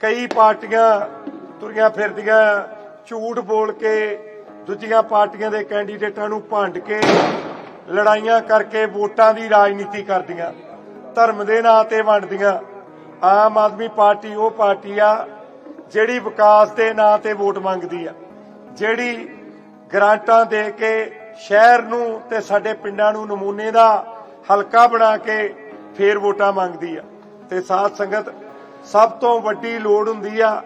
ਕਈ ਪਾਰਟੀਆਂ ਤੁਰੀਆਂ ਫਿਰਦੀਆਂ, ਝੂਠ ਬੋਲ ਕੇ ਦੂਜੀਆਂ ਪਾਰਟੀਆਂ ਦੇ ਕੈਂਡੀਡੇਟਾਂ ਨੂੰ ਭੰਡ ਕੇ ਲੜਾਈਆਂ ਕਰਕੇ ਵੋਟਾਂ ਦੀ ਰਾਜਨੀਤੀ ਕਰਦੀਆਂ, ਧਰਮ ਦੇ ਨਾਂ ਤੇ ਵੰਡਦੀਆਂ। ਆਮ ਆਦਮੀ ਪਾਰਟੀ ਉਹ ਪਾਰਟੀ ਆ ਜਿਹੜੀ ਵਿਕਾਸ ਦੇ ਨਾਂ ਤੇ ਵੋਟ ਮੰਗਦੀ ਆ, ਜਿਹੜੀ ਗ੍ਰਾਂਟਾਂ ਦੇ ਕੇ ਸ਼ਹਿਰ ਨੂੰ ਤੇ ਸਾਡੇ ਪਿੰਡਾਂ ਨੂੰ ਨਮੂਨੇ ਦਾ ਹਲਕਾ ਬਣਾ ਕੇ ਫੇਰ ਵੋਟਾਂ ਮੰਗਦੀ ਆ। ਤੇ ਸਾਥ ਸੰਗਤ ਸਭ ਤੋਂ ਵੱਡੀ ਲੋੜ ਹੁੰਦੀ ਆ,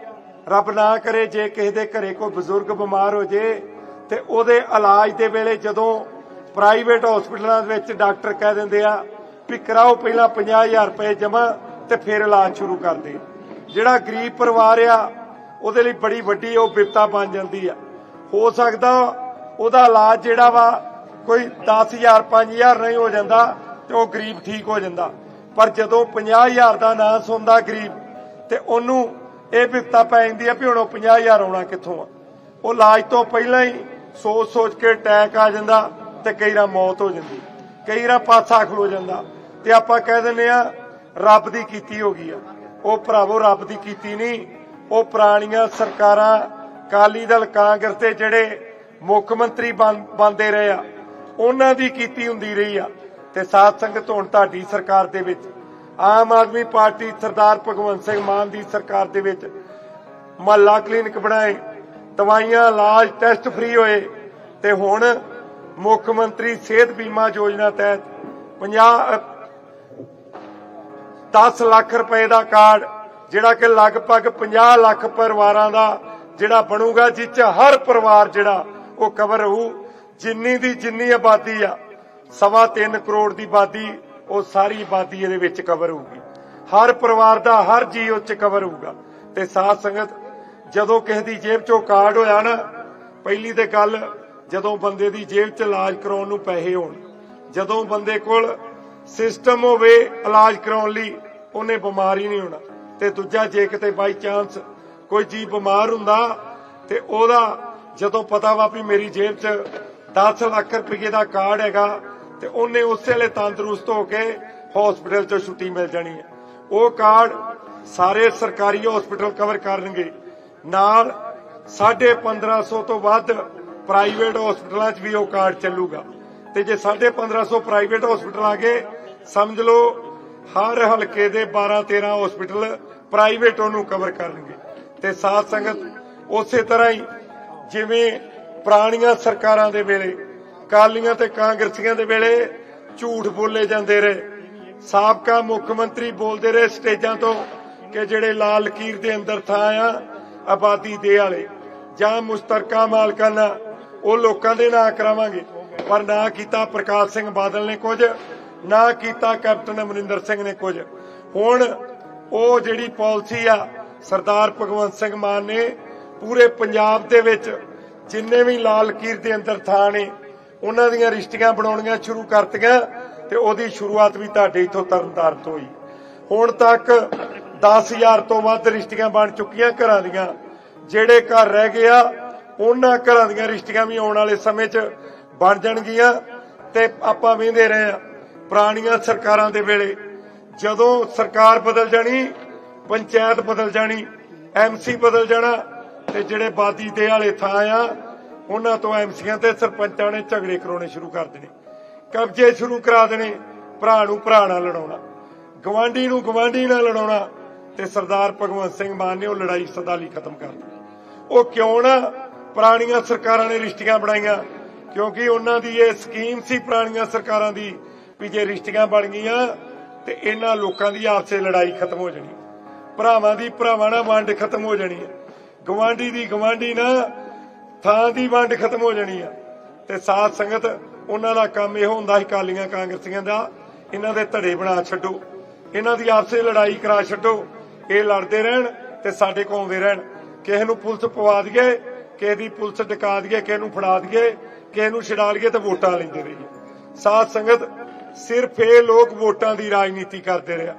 ਰੱਬ ਨਾ ਕਰੇ ਜੇ ਕਿਸੇ ਦੇ ਘਰੇ ਕੋਈ ਬਜ਼ੁਰਗ ਬਿਮਾਰ ਹੋ ਜੇ, ਤੇ ਉਹਦੇ ਇਲਾਜ ਦੇ ਵੇਲੇ ਜਦੋਂ ਪ੍ਰਾਈਵੇਟ ਹਸਪੀਟਲਾਂ ਦੇ ਵਿੱਚ ਡਾਕਟਰ ਕਹਿ ਦਿੰਦੇ ਆ ਵੀ ਕਰਾਓ ਪਹਿਲਾਂ 50000 ਰੁਪਏ ਜਮ੍ਹਾਂ ਤੇ ਫਿਰ ਇਲਾਜ ਸ਼ੁਰੂ ਕਰ ਦੇ। ਜਿਹੜਾ ਗਰੀਬ ਪਰਿਵਾਰ ਆ, ਉਹਦੇ ਲਈ ਬੜੀ ਵੱਡੀ ਉਹ ਬਿਪਤਾ ਬਣ ਜਾਂਦੀ ਆ। ਹੋ ਸਕਦਾ ਉਹਦਾ ਇਲਾਜ ਜਿਹੜਾ ਵਾ ਕੋਈ 10000 5000 ਨਹੀਂ ਹੋ ਜਾਂਦਾ ਤੇ ਉਹ ਗਰੀਬ ਠੀਕ ਹੋ ਜਾਂਦਾ। ਪਰ ਜਦੋਂ 50000 ਦਾ ਨਾਂ ਸੁਣਦਾ ਗਰੀਬ ਤੇ ਉਹਨੂੰ ਇਹ ਬਿਪਤਾ ਪੈ ਜਾਂਦੀ ਆ ਵੀ ਹੁਣ ਉਹ 50000 ਆਉਣਾ ਕਿੱਥੋਂ ਆ। ਉਹ ਇਲਾਜ ਤੋਂ ਪਹਿਲਾਂ ਹੀ ਸੋਚ ਸੋਚ ਕੇ ਅਟੈਕ ਆ ਜਾਂਦਾ ਤੇ ਕਈ ਵਾਰ ਮੌਤ ਹੋ ਜਾਂਦੀ। ਕਈ ਵਾਰ ਪਾਸਾ ਖਲੋ ਜਾਂਦਾ। ਤੇ ਆਪਾਂ ਕਹਿ ਦਿੰਦੇ ਆ, ਰੱਬ ਦੀ ਕੀਤੀ ਹੋ ਗਈ ਆ। ਉਹ ਭਰਾਵੋ, ਰੱਬ ਦੀ ਕੀਤੀ ਨਹੀਂ। ਉਹ ਪੁਰਾਣੀਆਂ ਸਰਕਾਰਾਂ ਕਾਲੀ ਦਲ, ਕਾਂਗਰਸ ਦੇ ਜਿਹੜੇ ਮੁੱਖ ਮੰਤਰੀ ਬਣ- ਬਣਦੇ ਰਹੇ ਆ, ਉਹਨਾਂ ਦੀ ਕੀਤੀ ਹੁੰਦੀ ਰਹੀ ਆ। ਤੇ ਸਾਧ ਸੰਗਤ ਹੁਣ ਤੁਹਾਡੀ ਸਰਕਾਰ ਦੇ ਵਿੱਚ ਆਮ ਆਦਮੀ ਪਾਰਟੀ ਸਰਦਾਰ ਭਗਵੰਤ ਸਿੰਘ ਮਾਨ ਦੀ ਸਰਕਾਰ ਦੇ ਵਿੱਚ ਮਹੱਲਾ ਕਲੀਨਿਕ ਬਣਾਏ, ਦਵਾਈਆਂ, ਇਲਾਜ, ਟੈਸਟ ਫ੍ਰੀ ਹੋਏ ਤੇ ਹੁਣ ਮੁੱਖ ਮੰਤਰੀ ਸਿਹਤ ਬੀਮਾ ਯੋਜਨਾ ਤਹਿਤ 50 10 ਲੱਖ ਰੁਪਏ ਦਾ ਕਾਰਡ, ਜਿਹੜਾ ਕਿ ਲਗਭਗ 50 ਲੱਖ ਪਰਿਵਾਰਾਂ ਦਾ ਜਿਹੜਾ ਬਣੂਗਾ, ਜਿਸ ਚ ਹਰ ਪਰਿਵਾਰ ਜਿਹੜਾ ਉਹ ਕਵਰ ਹੋਊ ਜਿੰਨੀ ਦੀ ਜਿੰਨੀ ਆਬਾਦੀ ਆ, ਸਵਾ ਤਿੰਨ ਕਰੋੜ ਦੀ ਆਬਾਦੀ ਉਹ ਸਾਰੀ ਆਬਾਦੀ ਇਹਦੇ ਵਿੱਚ ਕਵਰ ਹੋਊਗੀ। ਹਰ ਪਰਿਵਾਰ ਦਾ, ਹਰ ਜੀ ਉਹ ਕਵਰ ਹੋਊਗਾ। ਤੇ ਸਾਥ ਸੰਗਤ, ਜਦੋਂ ਕਿਸੇ ਦੀ ਜੇਬ ਚੋਂ ਕਾਰਡ ਹੋਇਆ ਨਾ, ਪਹਿਲੀ ਤੇ ਗੱਲ, ਜਦੋਂ ਬੰਦੇ ਦੀ ਜੇਬ 'ਚ ਇਲਾਜ ਕਰਾਉਣ ਨੂੰ ਪੈਸੇ ਹੋਣ, ਜਦੋਂ ਬੰਦੇ ਕੋਲ ਸਿਸਟਮ ਹੋਵੇ ਇਲਾਜ ਕਰਾਉਣ ਲਈ, ਉਹਨੇ ਬਿਮਾਰੀ ਨਹੀਂ ਹੋਣਾ। ਤੇ ਦੂਜਾ, ਜੇ ਕਿਤੇ ਬਾਈ ਚਾਂਸ ਕੋਈ ਜੀ ਬਿਮਾਰ ਹੁੰਦਾ, ਤੇ ਉਹਦਾ ਜਦੋਂ ਪਤਾ ਵਾ ਵੀ ਮੇਰੀ ਜੇਬ 'ਚ 10 ਲੱਖ ਰੁਪਏ ਦਾ ਕਾਰਡ ਹੈਗਾ ਤੇ ਉਹਨੇ ਉਸੇ ਵੇਲੇ ਤੰਦਰੁਸਤ ਹੋ ਕੇ ਹਸਪੀਟਲ 'ਚੋਂ ਛੁੱਟੀ ਮਿਲ ਜਾਣੀ ਹੈ। ਉਹ ਕਾਰਡ ਸਾਰੇ ਸਰਕਾਰੀ ਹਸਪੀਟਲ ਕਵਰ ਕਰਨਗੇ। ਨਾਲ 1550 ਤੋਂ ਵੱਧ ਪ੍ਰਾਈਵੇਟ ਹਸਪੀਟਲਾਂ 'ਚ ਵੀ ਉਹ ਕਾਰਡ ਚੱਲੂਗਾ। ਤੇ ਜੇ 1550 ਪ੍ਰਾਈਵੇਟ ਹਸਪੀਟਲ ਆ ਗਏ, ਸਮਝ ਲਓ, ਹਰ ਹਲਕੇ ਦੇ 12 13 ਹਸਪੀਟਲ ਪ੍ਰਾਈਵੇਟ ਉਹਨੂੰ ਕਵਰ ਕਰਨਗੇ। ਤੇ ਸਾਥ ਸੰਗਤ, ਉਸੇ ਤਰ੍ਹਾਂ ਹੀ ਜਿਵੇਂ ਪੁਰਾਣੀਆਂ ਸਰਕਾਰਾਂ ਦੇ ਵੇਲੇ ਕਾਲੀਆਂ ਤੇ ਕਾਂਗਰਸੀਆਂ ਦੇ ਵੇਲੇ ਝੂਠ ਬੋਲੇ ਜਾਂਦੇ ਰਹੇ। ਸਾਬਕਾ ਮੁੱਖ ਮੰਤਰੀ ਬੋਲਦੇ ਰਹੇ ਸਟੇਜਾਂ ਤੋਂ ਕਿ ਜਿਹੜੇ ਲਾਲ ਲਕੀਰ ਦੇ ਅੰਦਰ ਥਾਂ ਆ, ਆਬਾਦੀ ਦੇ ਵਾਲੇ ਜਾਂ ਮੁਸ਼ਤਰਕਾ ਮਾਲਕਾਨਾ, ਉਹ ਲੋਕਾਂ ਦੇ ਨਾਂ ਕਰਾਵਾਂਗੇ। ਪਰ ਨਾ ਕੀਤਾ ਪ੍ਰਕਾਸ਼ ਸਿੰਘ ਬਾਦਲ ਨੇ ਕੁਝ, ਨਾ ਕੀਤਾ ਕੈਪਟਨ ਅਮਰਿੰਦਰ ਸਿੰਘ ਨੇ ਕੁਝ। ਹੁਣ ਉਹ ਜਿਹੜੀ ਪਾਲਿਸੀ ਆ, ਸਰਦਾਰ ਭਗਵੰਤ ਸਿੰਘ ਮਾਨ ਨੇ, ਪੂਰੇ ਪੰਜਾਬ ਦੇ ਵਿੱਚ ਜਿੰਨੇ ਵੀ ਲਾਲ ਲਕੀਰ ਦੇ ਅੰਦਰ ਥਾਂ ਨੇ ਉਹਨਾਂ ਦੀਆਂ ਰਿਸ਼ਤੀਆਂ ਬਣਾਉਣੀਆਂ ਸ਼ੁਰੂ ਕਰਤੀਆਂ ਤੇ ਉਹਦੀ ਸ਼ੁਰੂਆਤ ਵੀ ਤੁਹਾਡੇ ਇਥੋਂ ਤਰਨਤਾਰਨ ਤੋਂ ਹੋਈ। ਹੁਣ ਤੱਕ 10000 ਤੋਂ ਵੱਧ ਰਿਸ਼ਤੀਆਂ ਬਣ ਚੁੱਕੀਆਂ ਘਰਾਂ ਦੀਆਂ। ਜਿਹੜੇ ਘਰ ਰਹਿ ਗਏ ਉਹਨਾਂ ਘਰਾਂ ਦੀਆਂ ਰਿਸ਼ਤੀਆਂ ਵੀ ਆਉਣ ਵਾਲੇ ਸਮੇਂ 'ਚ ਬਣ ਜਾਣਗੀਆਂ ਤੇ ਆਪਾਂ ਵੇਂਦੇ ਰਹੇ ਆ ਪੁਰਾਣੀਆਂ ਸਰਕਾਰਾਂ ਦੇ ਵੇਲੇ। ਜਦੋਂ ਸਰਕਾਰ ਬਦਲ ਜਾਣੀ, ਪੰਚਾਇਤ ਬਦਲ ਜਾਣੀ ਐਮਸੀ ਬਦਲ ਜਾਣਾ ਤੇ ਜਿਹੜੇ ਬਾਦੀ ਦੇ ਵਾਲੇ ਥਾਂ ਆ ਉਹਨਾਂ ਤੋਂ ਐਮਸੀਆਂ ਤੇ ਸਰਪੰਚਾਂ ਨੇ ਝਗੜੇ ਕਰਾਉਣੇ ਸ਼ੁਰੂ ਕਰ ਦੇਣੇ। ਕਬਜ਼ੇ ਸ਼ੁਰੂ ਕਰਾ ਦੇਣੇ, ਭਰਾ ਨੂੰ ਭਰਾ ਨਾਲ ਲੜਾਉਣਾ। ਗਵਾਂਢੀ ਨੂੰ ਗਵਾਂਢੀ ਨਾਲ ਲੜਾਉਣਾ ਤੇ ਸਰਦਾਰ ਭਗਵੰਤ ਸਿੰਘ ਮਾਨ ਨੇ ਉਹ ਲੜਾਈ ਸਦਾ ਲਈ ਖਤਮ ਕਰ ਦਿੱਤੀ। ਉਹ ਕਿਉਂ ਨਾ ਪੁਰਾਣੀਆਂ ਸਰਕਾਰਾਂ ਨੇ ਰਿਸ਼ਤੀਆਂ ਬਣਾਈਆਂ? ਕਿਉਂਕਿ ਉਹਨਾਂ ਦੀ ਇਹ ਸਕੀਮ ਸੀ ਪੁਰਾਣੀਆਂ ਸਰਕਾਰਾਂ ਦੀ ਵੀ ਜੇ ਰਿਸ਼ਤੀਆਂ ਬਣ ਗਈਆਂ ਤੇ ਇਹਨਾਂ ਲੋਕਾਂ ਦੀ ਆਪਸੇ ਲੜਾਈ ਖਤਮ ਹੋ ਜਾਣੀ। ਭਰਾਵਾਂ ਦੀ ਭਰਾਵਾਂ ਨਾਲ ਵੰਡ ਖਤਮ ਹੋ ਜਾਣੀ। ਹੈ ਗਵਾਂਢੀ ਦੀ ਗਵਾਂਢੀ ਨਾਲ ਥਾਂ ਦੀ ਵੰਡ ਖਤਮ ਹੋ ਜਾਣੀ ਆ। ਤੇ ਸਾਧ ਸੰਗਤ, ਉਹਨਾਂ ਦਾ ਕੰਮ ਇਹੋ ਹੁੰਦਾ ਸੀ ਕਾਲੀਆਂ ਕਾਂਗਰਸੀਆਂ ਦਾ, ਇਹਨਾਂ ਦੇ ਧੜੇ ਬਣਾ ਛੱਡੋ। ਇਹਨਾਂ ਦੀ ਆਪਸੇ ਲੜਾਈ ਕਰਾ ਛੱਡੋ। ਇਹ ਲੜਦੇ ਰਹਿਣ ਤੇ ਸਾਡੇ ਕੋਲ ਆਉਂਦੇ ਰਹਿਣ। ਕਿਸੇ ਨੂੰ ਪੁਲਿਸ ਪਵਾ ਦਈਏ, ਕਿਸੇ ਦੀ ਪੁਲਿਸ ਡਕਾ ਦਈਏ, ਕਿਸੇ ਨੂੰ ਫੜਾ ਦਈਏ, ਕਿਸੇ ਨੂੰ ਛਡਾ ਲਈਏ ਤੇ ਵੋਟਾਂ ਲੈਂਦੇ ਰਹੀਏ। ਸਾਧ ਸੰਗਤ, ਸਿਰਫ ਇਹ ਲੋਕ ਵੋਟਾਂ ਦੀ ਰਾਜਨੀਤੀ ਕਰਦੇ ਰਿਹਾ।